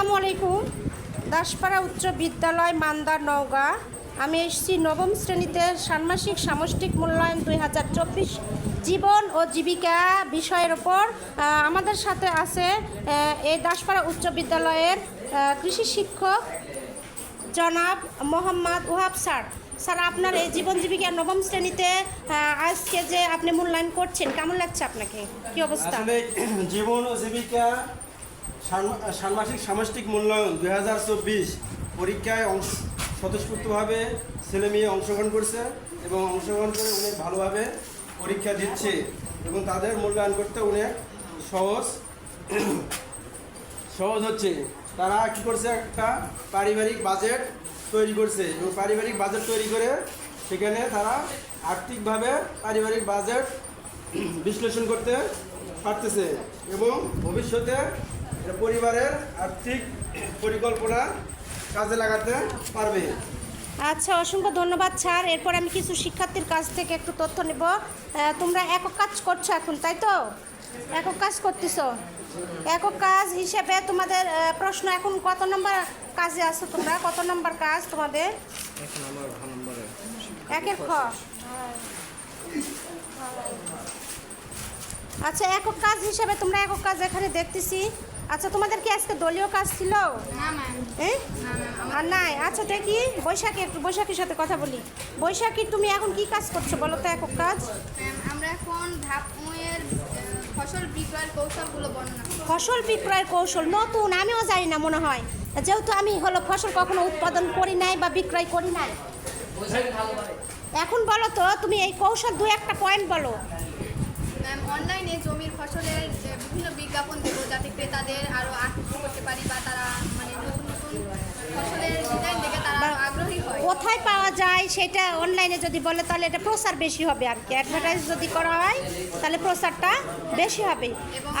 আসসালামু আলাইকুম। দাসপাড়া উচ্চ বিদ্যালয় মান্দার নওগাঁ। আমি এসছি নবম শ্রেণীতে ষান্মাসিক সামষ্টিক মূল্যায়ন দুই হাজার চব্বিশ জীবন ও জীবিকা বিষয়ের ওপর। আমাদের সাথে আছে এই দাসপাড়া উচ্চ বিদ্যালয়ের কৃষি শিক্ষক জনাব মোহাম্মদ ওহাব স্যার। স্যার, আপনার এই জীবন জীবিকা নবম শ্রেণীতে আজকে যে আপনি মূল্যায়ন করছেন, কেমন লাগছে আপনাকে? কি অবস্থা? জীবন ও জীবিকা ষান্মাসিক সামষ্টিক মূল্যায়ন দুই হাজার চব্বিশ পরীক্ষায় অংশ স্বতঃস্ফূর্তভাবে ছেলে মেয়ে অংশগ্রহণ করছে এবং অংশগ্রহণ করে অনেক ভালোভাবে পরীক্ষা দিচ্ছে এবং তাদের মূল্যায়ন করতে অনেক সহজ সহজ হচ্ছে। তারা কী করছে? একটা পারিবারিক বাজেট তৈরি করছে এবং পারিবারিক বাজেট তৈরি করে সেখানে তারা আর্থিকভাবে পারিবারিক বাজেট বিশ্লেষণ করতে পারতেছে এবং ভবিষ্যতে পরিবারের আর্থিক পরিকল্পনা কাজে লাগাতে পারবে। আচ্ছা অসংখ্য ধন্যবাদ স্যার। এরপর আমি কিছু শিক্ষার্থীর কাছ থেকে একটু তথ্য নেব। তোমরা একক কাজ করছ এখন তাই তো? একক কাজ করতেছো। একক কাজ হিসেবে তোমাদের প্রশ্ন এখন কত নম্বর কাজে আছো তোমরা? কত নম্বর কাজ তোমাদের? একের খ। আচ্ছা একক কাজ হিসেবে তোমরা একক কাজ এখানে দেখতেছি। আচ্ছা তোমাদের কি আজকে দলীয় কাজ ছিল? না ম্যাম এই না ম্যাম আর নাই? আচ্ছা দেখি। বৈশাখী একটু বৈশাখীর সাথে কথা বলি। বৈশাখী তুমি এখন কি কাজ করছ বলো তো একক কাজ? আমরা এখন ফসল বিক্রয়ের কৌশলগুলো বর্ণনা ফসল বিক্রয়ের কৌশল নতুন আমিও জানি না মনে হয়। যেহেতু আমি হলো ফসল কখনো উৎপাদন করি নাই বা বিক্রয় করি নাই। এখন বলো তো তুমি এই কৌশল দু একটা পয়েন্ট বলো। অনলাইনে জমির ফসলের বিভিন্ন বিজ্ঞাপন দেবো যাতে ক্রেতাদের আরও আকৃষ্ট করতে পারি বা তারা মানে নতুন নতুন ফসলের ডিজাইন দেখে তারা আগ্রহী হয়। কোথায় পাওয়া যায় সেটা অনলাইনে যদি বলে তাহলে এটা প্রচার বেশি হবে আর কি। অ্যাডভার্টাইজ যদি করা হয় তাহলে প্রচারটা বেশি হবে।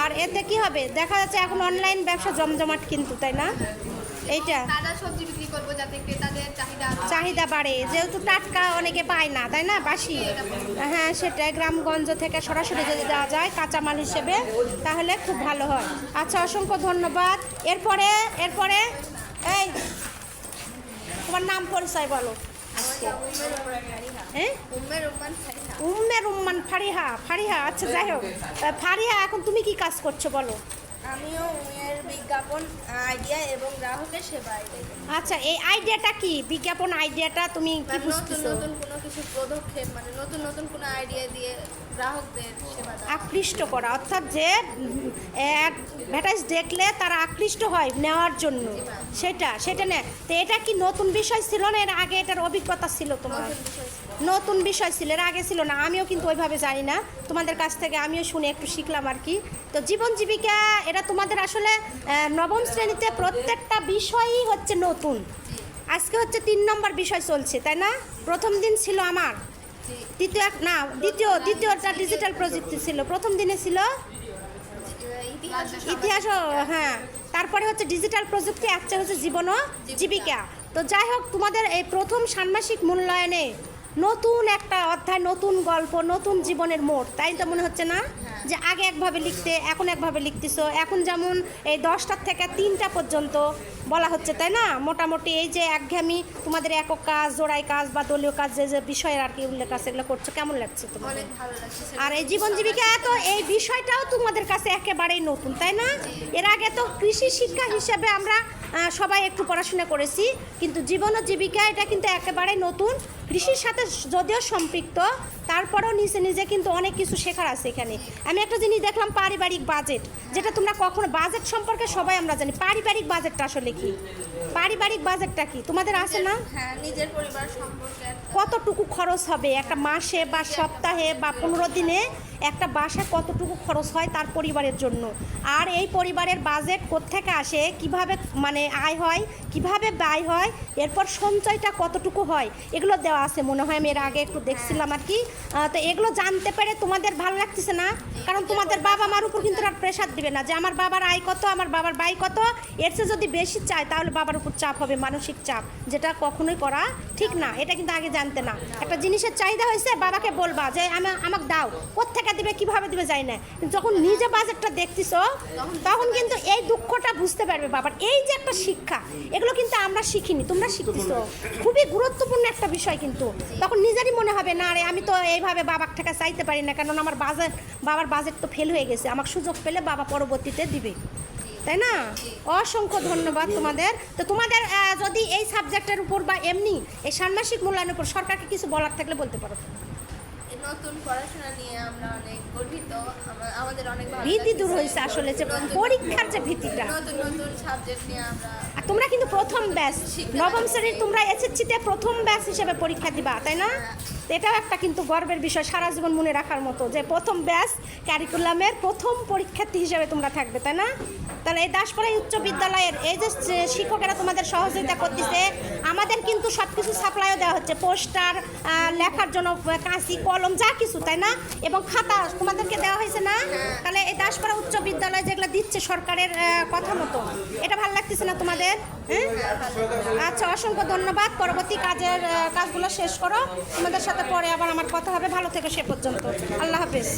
আর এতে কি হবে? দেখা যাচ্ছে এখন অনলাইন ব্যবসা জমজমাট কিন্তু তাই না? এইটা। তাজা সবজি বিক্রি করব যাতে ক্রেতাদের চাহিদা বাড়ে, যেহেতু টাটকা অনেকে পায় না, তাই না, বাসি? হ্যাঁ সেটাই, গ্রামগঞ্জ থেকে সরাসরি যদি দেওয়া যায় কাঁচামাল হিসেবে, তাহলে খুব ভালো হয়। আচ্ছা অসংখ্য ধন্যবাদ। এরপরে এরপরে, এই, তোমার নাম পরিচয় বলো। হ্যাঁ? উম্মের উম্মান ফারিহা। ফারিহা আচ্ছা যাই হোক। ফারিহা, এখন তুমি কি কাজ করছ, বলো। আমিও উমের বিজ্ঞাপন আইডিয়া এবং গ্রাহকের সেবা আচ্ছা এই আইডিয়াটা কি? বিজ্ঞাপন আইডিয়াটা তুমি কি মানে নতুন নতুন কোনো কিছু পদক্ষেপ মানে নতুন নতুন কোনো আইডিয়া দিয়ে গ্রাহকদের সেবা আকৃষ্ট করা অর্থাৎ যে অ্যাডভার্টাইজ দেখলে তারা আকৃষ্ট হয় নেওয়ার জন্য। সেটা সেটা না তো এটা কি নতুন বিষয় ছিল না? এর আগে এটার অভিজ্ঞতা ছিল তোমার। নতুন বিষয় ছিল এর আগে ছিল না। আমিও কিন্তু ওইভাবে জানি না। তোমাদের কাছ থেকে আমিও শুনে একটু শিখলাম আর কি। তো জীবন জীবিকা এটা তোমাদের আসলে নবম শ্রেণীতে প্রত্যেকটা বিষয়ই হচ্ছে নতুন। আজকে হচ্ছে তিন নম্বর বিষয় চলছে, তাই না? প্রথম দিন ছিল আমার। দ্বিতীয় না, দ্বিতীয় দ্বিতীয়টা ডিজিটাল প্রযুক্তি ছিল। প্রথম দিনে ছিল ইতিহাস ইতিহাস হ্যাঁ। তারপরে হচ্ছে ডিজিটাল প্রযুক্তি একটা হচ্ছে জীবন ও জীবিকা। তো যাই হোক, তোমাদের এই প্রথম ষান্মাসিক মূল্যায়নে নতুন একটা অধ্যায় নতুন গল্প নতুন জীবনের মোড় তাই তো মনে হচ্ছে না? যে আগে একভাবে লিখতে এখন একভাবে লিখতেছো এখন যেমন এই দশটার থেকে তিনটা পর্যন্ত বলা হচ্ছে তাই না? মোটামুটি এই যে একঘেয়েমি তোমাদের একক কাজ জোড়াই কাজ বা দলীয় কাজ যে যে বিষয়ের আর কি উল্লেখ আছে এগুলো করছ কেমন লাগছে তোমার আর এই জীবন জীবিকা তো এই বিষয়টাও তোমাদের কাছে একেবারেই নতুন তাই না? এর আগে তো কৃষি শিক্ষা হিসেবে আমরা সবাই একটু পড়াশোনা করেছি কিন্তু জীবন ও জীবিকা এটা কিন্তু একেবারে নতুন। কৃষির সাথে যদিও সম্পৃক্ত তারপরেও নিজে নিজে কিন্তু অনেক কিছু শেখার আছে এখানে। আমি একটা জিনিস দেখলাম পারিবারিক বাজেট যেটা তোমরা কখনো বাজেট সম্পর্কে সবাই আমরা জানি। পারিবারিক বাজেটটা আসলে কি? পারিবারিক বাজেটটা কি? তোমাদের আছে না? হ্যাঁ নিজের পরিবার সম্পর্কে কতটুকু খরচ হবে? একটা মাসে বা সপ্তাহে বা পনেরো দিনে একটা বাসা কতটুকু খরচ হয় তার পরিবারের জন্য। আর এই পরিবারের বাজেট কোত্থেকে আসে? কীভাবে মানে আয় হয়? কীভাবে ব্যয় হয়? এরপর সঞ্চয়টা কতটুকু হয়? এগুলো দেওয়া আছে মনে হয় আমি এর আগে একটু দেখছিলাম আর কি। তো এগুলো জানতে পেরে তোমাদের ভালো লাগতেছে না? কারণ তোমাদের বাবা মার উপর কিন্তু আর প্রেশার দিবে না যে আমার বাবার আয় কত, আমার বাবার ব্যয় কত? এর চেয়ে যদি বেশি চায় তাহলে বাবার উপর চাপ হবে, মানসিক চাপ, যেটা কখনোই করা ঠিক না। এটা কিন্তু আগে জানতে না। একটা জিনিসের চাহিদা হয়েছে, বাবাকে বলবা যে, আমি আমাকে দাও। কোত্থেকে টাকা দিবে, কীভাবে দিবে যাই না। যখন নিজে বাজেটটা দেখতিস তখন কিন্তু এই দুঃখটা বুঝতে পারবে বাবার এই যে একটা শিক্ষা, এগুলো কিন্তু আমরা শিখিনি, তোমরা শিখতেছো। খুবই গুরুত্বপূর্ণ একটা বিষয় কিন্তু। তখন নিজেরই মনে হবে, না রে, আমি তো এইভাবে বাবার টাকা চাইতে পারি না কারণ আমার বাজেট বাবার বাজেট তো ফেল হয়ে গেছে। আমার সুযোগ পেলে বাবা পরবর্তীতে দিবে। তাই না? অসংখ্য ধন্যবাদ তোমাদের। তো তোমাদের যদি এই সাবজেক্টের উপর বা এমনি এই ষান্মাসিক মূল্যায়নের উপর সরকারকে কিছু বলার থাকলে বলতে পারো। নতুন পড়াশোনা নিয়ে আমরা অনেক গর্বিত। আমাদের অনেক ভীতি দূর হয়েছে আসলে যে পরীক্ষার যে ভীতিটা। নতুন নতুন সাবজেক্ট নিয়ে আমরা আর তোমরা কিন্তু প্রথম ব্যাচ নবম শ্রেণির তোমরা এসএসসিতে প্রথম ব্যাচ হিসেবে পরীক্ষা দিবা তাই না? এটাও একটা কিন্তু গর্বের বিষয় সারা জীবন মনে রাখার মতো যে প্রথম ব্যাচ ক্যারিকুলামের প্রথম পরীক্ষার্থী হিসেবে তোমরা থাকবে তাই না? তাহলে এই দাসপাড়া উচ্চ বিদ্যালয়ের এই যে শিক্ষকেরা তোমাদের সহযোগিতা করতেছে আমাদের কিন্তু সব কিছু সাপ্লাইও দেওয়া হচ্ছে পোস্টার লেখার জন্য কাঁচি কলম যা কিছু তাই না? এবং খাতা তোমাদেরকে দেওয়া হয়েছে না? তাহলে এই দাসপাড়া উচ্চ বিদ্যালয় যেগুলো দিচ্ছে সরকারের কথা মতো। এটা ভালো লাগতেছে না তোমাদের? হ্যাঁ? আচ্ছা অসংখ্য ধন্যবাদ। পরবর্তী কাজের কাজগুলো শেষ করো। তোমাদের সাথে পরে আবার আমার কথা হবে। ভালো থেকে সে পর্যন্ত। আল্লাহ হাফেজ।